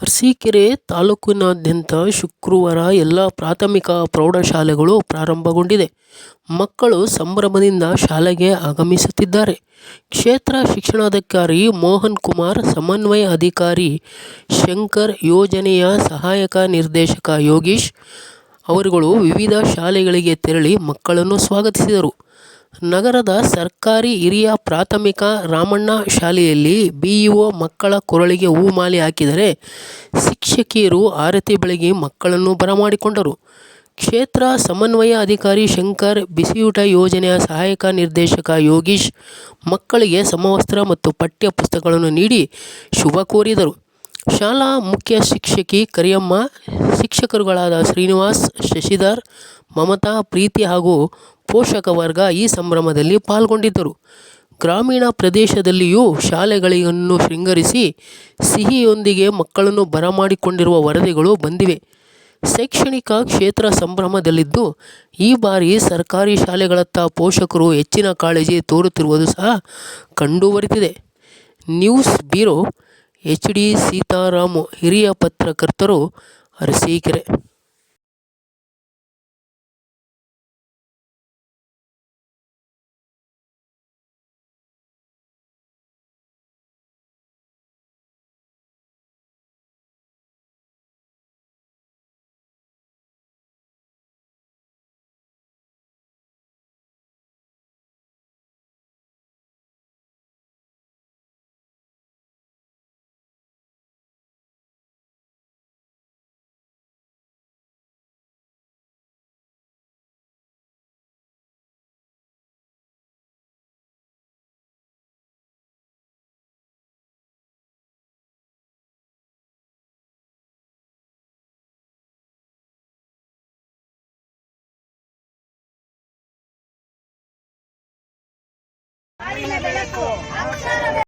ಅರಸೀಕೆರೆ ತಾಲೂಕಿನಾದ್ಯಂತ ಶುಕ್ರವಾರ ಎಲ್ಲ ಪ್ರಾಥಮಿಕ ಪ್ರೌಢಶಾಲೆಗಳು ಪ್ರಾರಂಭಗೊಂಡಿದೆ. ಮಕ್ಕಳು ಸಂಭ್ರಮದಿಂದ ಶಾಲೆಗೆ ಆಗಮಿಸುತ್ತಿದ್ದಾರೆ. ಕ್ಷೇತ್ರ ಶಿಕ್ಷಣಾಧಿಕಾರಿ ಮೋಹನ್ ಕುಮಾರ್, ಸಮನ್ವಯ ಅಧಿಕಾರಿ ಶಂಕರ್, ಯೋಜನೆಯ ಸಹಾಯಕ ನಿರ್ದೇಶಕ ಯೋಗೀಶ್ ಅವರುಗಳು ವಿವಿಧ ಶಾಲೆಗಳಿಗೆ ತೆರಳಿ ಮಕ್ಕಳನ್ನು ಸ್ವಾಗತಿಸಿದರು. ನಗರದ ಸರ್ಕಾರಿ ಹಿರಿಯ ಪ್ರಾಥಮಿಕ ರಾಮಣ್ಣ ಶಾಲೆಯಲ್ಲಿ ಬಿಇಒ ಮಕ್ಕಳ ಕೊರಳಿಗೆ ಹೂಮಾಲೆ ಹಾಕಿದರೆ ಶಿಕ್ಷಕಿಯರು ಆರತಿ ಬೆಳಗಿ ಮಕ್ಕಳನ್ನು ಬರಮಾಡಿಕೊಂಡರು. ಕ್ಷೇತ್ರ ಸಮನ್ವಯ ಅಧಿಕಾರಿ ಶಂಕರ್, ಬಿಸಿಯೂಟ ಯೋಜನೆಯ ಸಹಾಯಕ ನಿರ್ದೇಶಕ ಯೋಗೀಶ್ ಮಕ್ಕಳಿಗೆ ಸಮವಸ್ತ್ರ ಮತ್ತು ಪಠ್ಯ ಪುಸ್ತಕಗಳನ್ನು ನೀಡಿ ಶುಭ ಕೋರಿದರು. ಶಾಲಾ ಮುಖ್ಯ ಶಿಕ್ಷಕಿ ಕರಿಯಮ್ಮ, ಶಿಕ್ಷಕರುಗಳಾದ ಶ್ರೀನಿವಾಸ್, ಶಶಿಧರ್, ಮಮತಾ, ಪ್ರೀತಿ ಹಾಗೂ ಪೋಷಕ ವರ್ಗ ಈ ಸಂಭ್ರಮದಲ್ಲಿ ಪಾಲ್ಗೊಂಡಿದ್ದರು. ಗ್ರಾಮೀಣ ಪ್ರದೇಶದಲ್ಲಿಯೂ ಶಾಲೆಗಳನ್ನು ಶೃಂಗರಿಸಿ ಸಿಹಿಯೊಂದಿಗೆ ಮಕ್ಕಳನ್ನು ಬರಮಾಡಿಕೊಂಡಿರುವ ವರದಿಗಳು ಬಂದಿವೆ. ಶೈಕ್ಷಣಿಕ ಕ್ಷೇತ್ರ ಸಂಭ್ರಮದಲ್ಲಿದ್ದು, ಈ ಬಾರಿ ಸರ್ಕಾರಿ ಶಾಲೆಗಳತ್ತ ಪೋಷಕರು ಹೆಚ್ಚಿನ ಕಾಳಜಿ ತೋರುತ್ತಿರುವುದು ಸಹ ಕಂಡುಬರುತ್ತಿದೆ. News bureau H D Sitaram ಹಿರಿಯ ಪತ್ರಕರ್ತರು ಅರಸೀಕೆರೆ ಶಿಕ್ಷಣ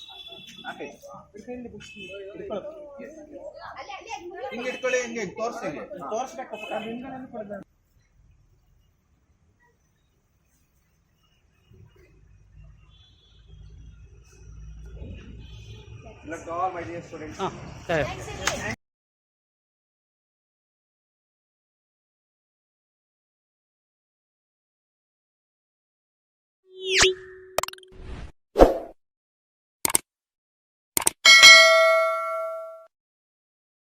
ಹಿಂಗೆ ಇಟ್ಕೊಳ್ಳಿ ಹಿಂಗೆ ತೋರಿಸಿ ತೋರಿಸ್ಬೇಕಪ್ಪ Let all my dear students.